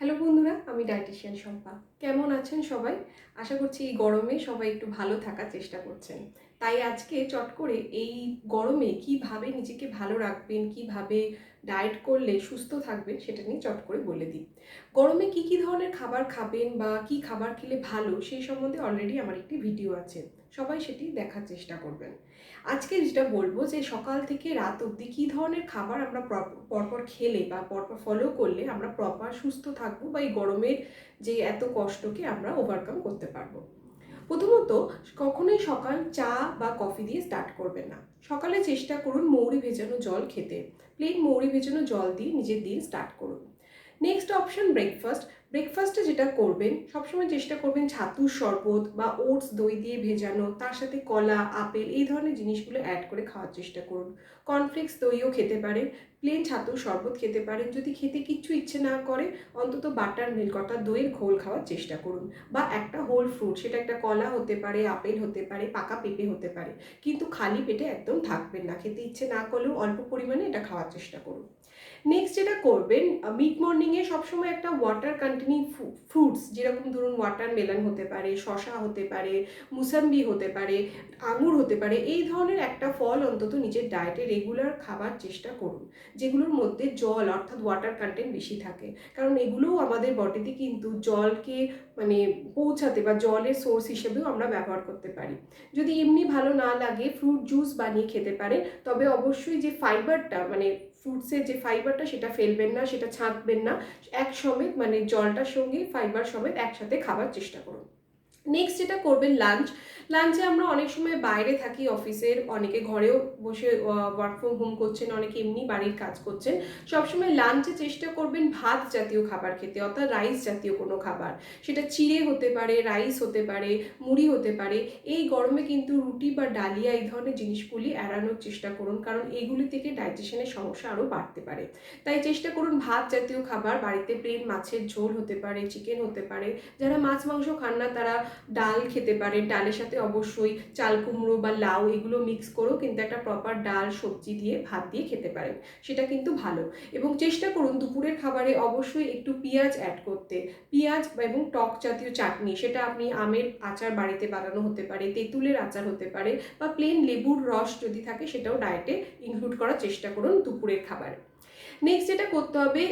Hello বন্ধুরা, আমি dietician Shampa. কেমন আছেন সবাই? আশা করছি এই গরমে সবাই একটু ভালো থাকার চেষ্টা করছেন। তাই আজকে চট করে এই গরমে কীভাবে নিজেকে ভালো রাখবেন, কীভাবে ডায়েট করলে সুস্থ থাকবেন সেটা নিয়ে চট করে বলে দিই। গরমে কি কি ধরনের খাবার খাবেন বা কি খাবার খেলে ভালো সেই সম্বন্ধে অলরেডি আমার একটি ভিডিও আছে। সবাই সেটি দেখার চেষ্টা করবেন। আজকে যেটা বলব যে সকাল থেকে রাত অবধি কী ধরনের খাবার আমরা পরপর খেলে বা পরপর ফলো করলে আমরা প্রপার সুস্থ থাকব বা এই গরমের যে এত কষ্টকে আমরা ওভারকাম করতে পারব। প্রথমত, কখনোই সকাল চা বা কফি দিয়ে স্টার্ট করবেন না। সকালে চেষ্টা করুন মৌরি ভেজানো জল খেতে। প্লেন মৌরি ভেজানো জল দিয়ে নিজের দিন স্টার্ট করুন। নেক্সট অপশন ব্রেকফাস্ট ব্রেকফাস্টে যেটা করবেন, সবসময় চেষ্টা করবেন ছাতুর শরবত বা ওটস, দই দিয়ে ভেজানো, তার সাথে কলা, আপেল এই ধরনের জিনিসগুলো অ্যাড করে খাওয়ার চেষ্টা করুন। কর্নফ্লেক্স দইও খেতে পারেন প্লেন ছাতুর শরবত খেতে পারেন। যদি খেতে কিচ্ছু ইচ্ছে না করে, অন্তত বাটার মিল্ক অর্থাৎ দইয়ের ঘোল খাওয়ার চেষ্টা করুন। বা একটা হোল ফ্রুট সেটা একটা কলা হতে পারে, আপেল হতে পারে, পাকা পেঁপে হতে পারে। কিন্তু খালি পেটে একদম থাকবেন না। খেতে ইচ্ছে না করলেও অল্প পরিমাণে এটা খাওয়ার চেষ্টা করুন। নেক্সট যেটা করবেন মিড মর্নিংয়ে সবসময় একটা ওয়াটার কন্টেনিং ফ্রুটস যেরকম ধরুন ওয়াটার মেলন হতে পারে শশা হতে পারে, মুসাম্বি হতে পারে, আঙুর হতে পারে, এই ধরনের একটা ফল অন্তত নিজের ডায়েটে রেগুলার খাবার চেষ্টা করুন, যেগুলোর মধ্যে জল অর্থাৎ ওয়াটার কন্টেন্ট বেশি থাকে। কারণ এগুলোও আমাদের বডিতে কিন্তু জলকে মানে পৌঁছাতে বা জলের সোর্স হিসেবেও আমরা ব্যবহার করতে পারি। যদি এমনি ভালো না লাগে ফ্রুট জুস বানিয়ে খেতে পারে, তবে অবশ্যই যে ফাইবারটা মানে ফ্রুটসের যে ফাইবারটা সেটা ফেলবেন না, সেটা ছাঁকবেন না। এক সমেত মানে জলটার সঙ্গে ফাইবার সমেত একসাথে খাবার চেষ্টা করুন। নেক্সট যেটা করবেন লাঞ্চ লাঞ্চে আমরা অনেক সময় বাইরে থাকি অফিসের অনেকে ঘরেও বসে ওয়ার্ক ফ্রম হোম করছেন, অনেকে এমনি বাড়ির কাজ করছেন। সবসময় লাঞ্চে চেষ্টা করবেন ভাত জাতীয় খাবার খেতে, অর্থাৎ রাইস জাতীয় কোনো খাবার। সেটা চিড়ে হতে পারে রাইস হতে পারে, মুড়ি হতে পারে। এই গরমে কিন্তু রুটি বা ডালিয়া এই ধরনের জিনিসগুলি এড়ানোর চেষ্টা করুন, কারণ এগুলি থেকে ডাইজেশনের সমস্যা আরও বাড়তে পারে। তাই চেষ্টা করুন ভাত জাতীয় খাবার, বাড়িতে প্লেন মাছের ঝোল হতে পারে চিকেন হতে পারে। যারা মাছ, মাংস খান না, তারা ডাল খেতে পারেন। ডালের সাথে অবশ্যই চাল কুমড়ো বা লাউ এগুলো মিক্স করেও কিন্তু একটা প্রপার ডাল, সবজি দিয়ে ভাত দিয়ে খেতে পারেন। সেটা কিন্তু ভালো। এবং চেষ্টা করুন দুপুরের খাবারে অবশ্যই একটু পেঁয়াজ অ্যাড করতে। পেঁয়াজ এবং টক জাতীয় চাটনি, সেটা আপনি আমের আচার বাড়িতে বানানো হতে পারে, তেঁতুলের আচার হতে পারে, বা প্লেন লেবুর রস যদি থাকে সেটাও ডায়েটে ইনক্লুড করার চেষ্টা করুন দুপুরের খাবারে। নেক্সট যেটা করতে হবে,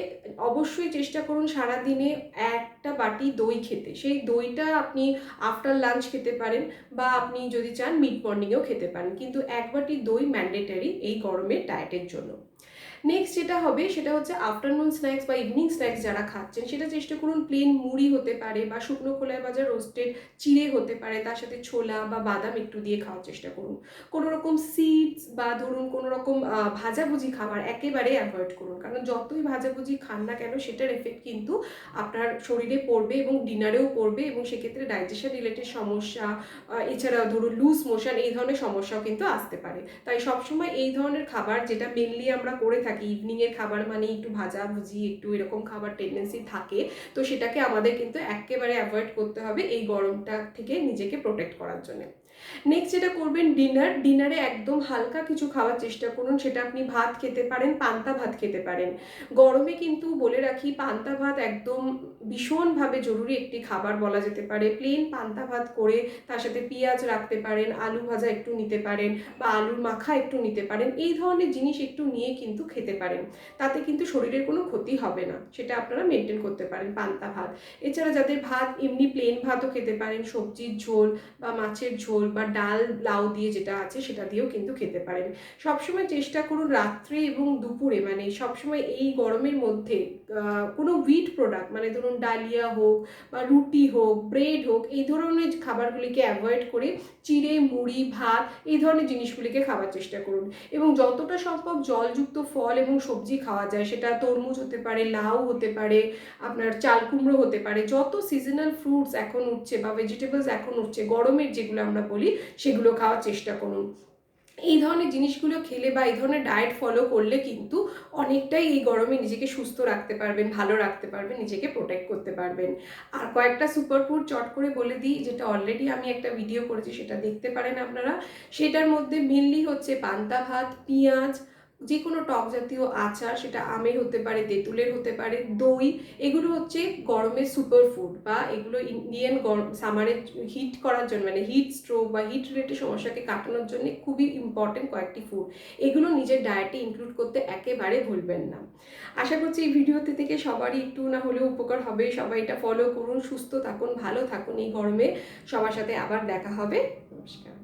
অবশ্যই চেষ্টা করুন সারাদিনে একটা বাটি দই খেতে। সেই দইটা আপনি আফটার লাঞ্চ খেতে পারেন বা আপনি যদি চান মিড মর্নিংয়েও খেতে পারেন। কিন্তু এক বাটি দই ম্যান্ডেটারি এই গরমের ডায়েটের জন্য। নেক্সট যেটা হবে, সেটা হচ্ছে আফটারনুন স্ন্যাক্স বা ইভিনিং স্ন্যাক্স যারা খাচ্ছেন, সেটা চেষ্টা করুন প্লেন মুড়ি হতে পারে বা শুকনো খোলায় ভাজা রোস্টেড চিড়ে হতে পারে, তার সাথে ছোলা বা বাদাম একটু দিয়ে খাওয়ার চেষ্টা করুন। কোনো রকম সিডস বা ধরুন কোনো রকম ভাজাভুজি খাবার একেবারে অ্যাভয়েড করুন, কারণ যতই ভাজাভুজি খান না কেন, সেটার এফেক্ট কিন্তু আপনার শরীরে পড়বে এবং ডিনারেও পড়বে এবং সেক্ষেত্রে ডাইজেশন রিলেটেড সমস্যা এছাড়া ধরুন লুজ মোশন এই ধরনের সমস্যাও কিন্তু আসতে পারে। তাই সবসময় এই ধরনের খাবার যেটা মেনলি আমরা করে থাকি ইভিনিংয়ের খাবার মানে একটু ভাজা ভুজি, একটু এরকম খাবার টেন্ডেন্সি থাকে, তো সেটাকে আমাদের কিন্তু একেবারে অ্যাভয়েড করতে হবে এই গরমটা থেকে নিজেকে প্রোটেক্ট করার জন্য। নেক্সট যেটা করবেন ডিনার ডিনারে একদম হালকা কিছু খাওয়ার চেষ্টা করুন। সেটা আপনি ভাত খেতে পারেন, পান্তা ভাত খেতে পারেন। গরমে কিন্তু বলে রাখি, পান্তা ভাত একদম ভীষণভাবে জরুরি একটি খাবার বলা যেতে পারে। প্লেন পান্তা ভাত করে তার সাথে পেঁয়াজ রাখতে পারেন, আলু ভাজা একটু নিতে পারেন বা আলুর মাখা একটু নিতে পারেন। এই ধরনের জিনিস একটু নিয়ে কিন্তু খেতে পারেন। তাতে কিন্তু শরীরের কোনো ক্ষতি হবে না। সেটা আপনারা মেনটেন করতে পারেন পান্তা ভাত। এছাড়া যাদের ভাত এমনি প্লেন ভাতও খেতে পারেন, সবজির ঝোল বা মাছের ঝোল বা ডাল, লাউ দিয়ে যেটা আছে সেটা দিয়েও কিন্তু খেতে পারেন। সবসময় চেষ্টা করুন রাত্রে এবং দুপুরে মানে সবসময় এই গরমের মধ্যে কোনো হুইট প্রোডাক্ট মানে ধরুন ডালিয়া হোক বা রুটি হোক ব্রেড হোক, এই ধরনের খাবারগুলিকে অ্যাভয়েড করে চিড়ে, মুড়ি, ভাত, এই ধরনের জিনিসগুলিকে খাওয়ার চেষ্টা করুন। এবং যতটা সম্ভব জলযুক্ত ফল এবং সবজি খাওয়া যায়, সেটা তরমুজ হতে পারে, লাউ হতে পারে, আপনার চাল কুমড়ো হতে পারে, যত সিজনাল ফ্রুটস এখন উঠছে বা ভেজিটেবলস এখন উঠছে, গরমের যেগুলো আমরা বলি, সেগুলো খাওয়ার চেষ্টা করুন। এই ধরনের জিনিসগুলো খেলে বা এই ধরনের ডায়েট ফলো করলে কিন্তু অনেকটাই এই গরমে নিজেকে সুস্থ রাখতে পারবেন, ভালো রাখতে পারবেন, নিজেকে প্রোটেক্ট করতে পারবেন। আর কয়েকটা সুপারফুড চট করে বলে দিই, যেটা অলরেডি আমি একটা ভিডিও করেছি, সেটা দেখতে পারেন আপনারা। সেটার মধ্যে মেনলি হচ্ছে পান্তা ভাত, পেঁয়াজ যে কোনো টক জাতীয় আচার, সেটা আমের হতে পারে, তেঁতুলের হতে পারে, দই, এগুলো হচ্ছে গরমের সুপার ফুড বা এগুলো ইন্ডিয়ান গরম সামারে হিট করার জন্য মানে হিট স্ট্রোক বা হিট রিলেটেড সমস্যাকে কাটানোর জন্য খুবই ইম্পর্টেন্ট কয়েকটি ফুড এগুলো নিজের ডায়েটে ইনক্লুড করতে একেবারে ভুলবেন না। আশা করছি এই ভিডিওতে থেকে সবারই একটু না হলেও উপকার হবে। সবাই এটা ফলো করুন, সুস্থ থাকুন, ভালো থাকুন এই গরমে। সবার সাথে আবার দেখা হবে। নমস্কার।